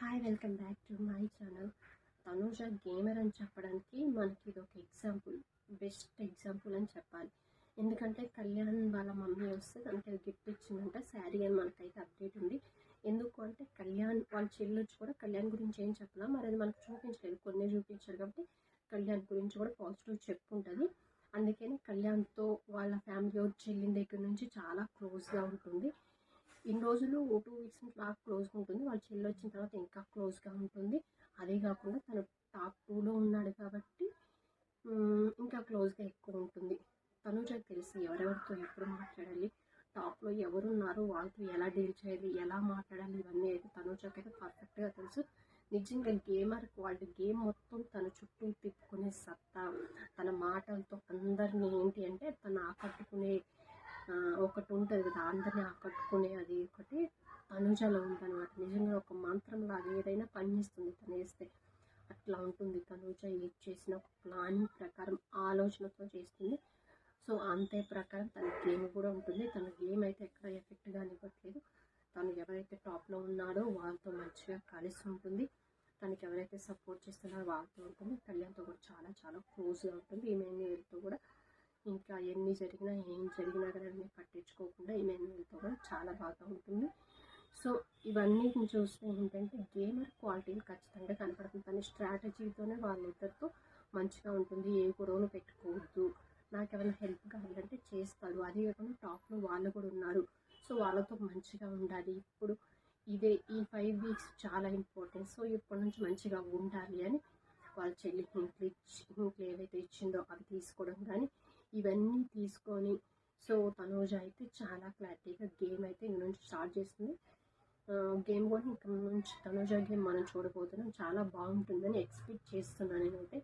Hi welcome back to my channel Tanuja gamer అని చెప్పడానికి మనకి ఇది ఒక ఎగ్జాంపుల్ బెస్ట్ ఎగ్జాంపుల్ అని చెప్పాలి. ఎందుకంటే కళ్యాణ్ వాళ్ళ మమ్మీ వస్తే తనకి గిఫ్ట్ ఇచ్చిందంట శారీ అని మనకైతే అప్డేట్ ఉంది. ఎందుకు అంటే కళ్యాణ్ వాళ్ళ చెల్లి వచ్చి కూడా కళ్యాణ్ గురించి ఏం చెప్పలా? మరి అది మనకు చూపించలేదు. కొన్ని చూపించారు కాబట్టి కళ్యాణ్ గురించి కూడా పాజిటివ్ చెప్పుంటుంది. అందుకని కళ్యాణ్తో వాళ్ళ ఫ్యామిలీ చెల్లిన దగ్గర నుంచి చాలా క్లోజ్గా ఉంటుంది. ఇన్ని రోజులు టూ వీక్స్ నుంచి బాగా క్లోజ్గా ఉంటుంది. వాళ్ళ చెల్లి వచ్చిన తర్వాత ఇంకా క్లోజ్గా ఉంటుంది. అదే కాకుండా తను టాప్ టూలో ఉన్నాడు కాబట్టి ఇంకా క్లోజ్గా ఎక్కువ ఉంటుంది. తనుజకి తెలిసి ఎవరెవరితో ఎప్పుడు మాట్లాడాలి? టాప్లో ఎవరున్నారు వాళ్ళతో ఎలా డీల్ చేయాలి ఎలా మాట్లాడాలి ఇవన్నీ అయితే తనుజకి అయితే పర్ఫెక్ట్గా తెలుసు. నిజంగా గేమర్ వాళ్ళ గేమ్ మొత్తం తన చుట్టూ తిప్పుకునే సత్తా తన మాటలతో అందరినీ ఏంటి అంటే తను ఆకట్టుకునే ఒకటి ఉంటుంది కదా అందరినీ ఆకట్టుకునే అది ఒకటి తనుజలో ఉందన్నమాట. నిజంగా ఒక మంత్రం లాగా ఏదైనా పనిచేస్తుంది తను వేస్తే అట్లా ఉంటుంది తనుజ ఏది చేసిన ఒక ప్లానింగ్ ప్రకారం ఆలోచనతో చేస్తుంది. సో అంతే ప్రకారం తన గేమ్ కూడా ఉంటుంది. తన గేమ్ అయితే ఎక్కడ ఎఫెక్ట్గా ఇవ్వట్లేదు తను ఎవరైతే టాప్లో ఉన్నాడో వాళ్ళతో మంచిగా కలిసి ఉంటుంది. తనకి ఎవరైతే సపోర్ట్ చేస్తున్నారో వాళ్ళతో ఉంటుంది. కళ్యాణ్తో కూడా చాలా చాలా క్లోజ్గా ఉంటుంది. ఈమెయిల్తో కూడా ఇంకా ఎన్ని జరిగినా ఏం జరిగినా కానీ అన్నీ పట్టించుకోకుండా ఈమెయిల్తో కూడా చాలా బాగా ఉంటుంది. సో ఇవన్నీ చూస్తే ఏంటంటే గేమర్ క్వాలిటీలు ఖచ్చితంగా కనపడుతుంది తన స్ట్రాటజీతోనే వాళ్ళిద్దరితో మంచిగా ఉంటుంది. ఏ గొడవలు పెట్టుకోవద్దు. నాకు ఏమైనా హెల్ప్ కావాలంటే చేస్తారు. అదే కాకుండా టాప్లో వాళ్ళు కూడా ఉన్నారు. సో వాళ్ళతో మంచిగా ఉండాలి. ఇప్పుడు ఇదే ఈ ఫైవ్ వీక్స్ చాలా ఇంపార్టెంట్ సో ఇప్పటి నుంచి మంచిగా ఉండాలి అని వాళ్ళ చెల్లికి ఇంట్లో ఇచ్చి ఇంట్లో ఏవైతే ఇచ్చిందో అవి తీసుకోవడం కానీ ఇవన్నీ తీసుకొని సో తనూజ అయితే చాలా క్లారిటీగా గేమ్ అయితే ఇంక నుంచి స్టార్ట్ చేస్తుంది. గేమ్ కూడా ఇంక నుంచి తనూజ గేమ్ మనం చూడబోతున్నాం. చాలా బాగుంటుందని ఎక్స్పెక్ట్ చేస్తున్నాను నేనైతే.